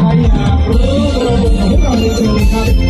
ใครอยากรู้ระวัของเราเร็ครับ